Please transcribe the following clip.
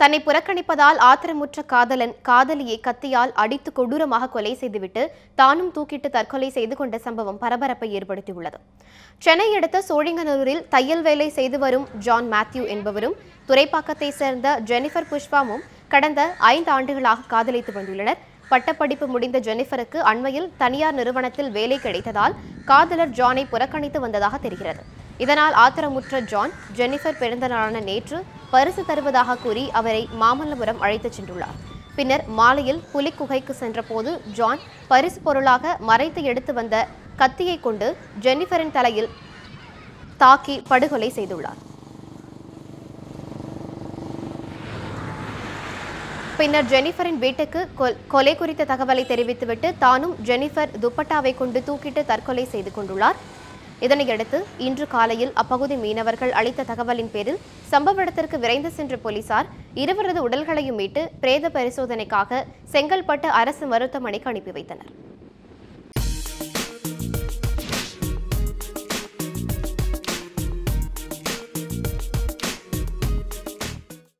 தன்னை புறக்கணிப்பதால் ஆத்திரமுற்ற காதலன் காதலியை கத்தியால் அடித்து கொடூரமாக கொலை செய்துவிட்டு தானும் தூக்கிட்டு தற்கொலை செய்து கொண்ட சம்பவம் பரபரப்பை ஏற்படுத்தியுள்ளது. சென்னை அடுத்த சோழிங்கநல்லூரில் தையல் வேலை செய்து வரும் ஜான் மேத்யூ என்பவரும் துறைப்பாக்கத்தை சேர்ந்த ஜெனிஃபர் புஷ்பாவும் கடந்த ஐந்து ஆண்டுகளாக காதலித்து வந்துள்ளனர். பட்டப்படிப்பு முடிந்த ஜெனிஃபருக்கு அண்மையில் தனியார் நிறுவனத்தில் வேலை கிடைத்ததால் காதலர் ஜானை புறக்கணித்து வந்ததாக தெரிகிறது. இதனால் ஆத்திரமுற்ற ஜான் ஜெனிஃபர் பிறந்த நாளான நேற்று பரிசு தருவதாக கூறி அவரை மாமல்லபுரம் அழைத்துச் சென்றுள்ளார். பின்னர் மாலையில் புலிக்குகைக்கு சென்றபோது ஜான் பரிசு பொருளாக மறைத்து எடுத்து வந்த கத்தியை கொண்டு ஜெனிஃபரின் தலையில் தாக்கி படுகொலை செய்துள்ளார். பின்னர் ஜெனிஃபரின் வீட்டுக்கு கொல்- கொலை குறித்த தகவலை தெரிவித்துவிட்டு தானும் ஜெனிஃபர் துப்பட்டாவை கொண்டு தூக்கிட்டு தற்கொலை செய்து கொண்டுள்ளார். இதனையடுத்து இன்று காலையில் அப்பகுதி மீனவர்கள் அளித்த தகவலின் பேரில் சம்பவ இடத்திற்கு விரைந்து சென்ற போலீசார் இருவரது உடல்களையும் மீட்டு பிரேத பரிசோதனைக்காக செங்கல்பட்டு அரசு மருத்துவமனைக்கு அனுப்பி வைத்தனர்.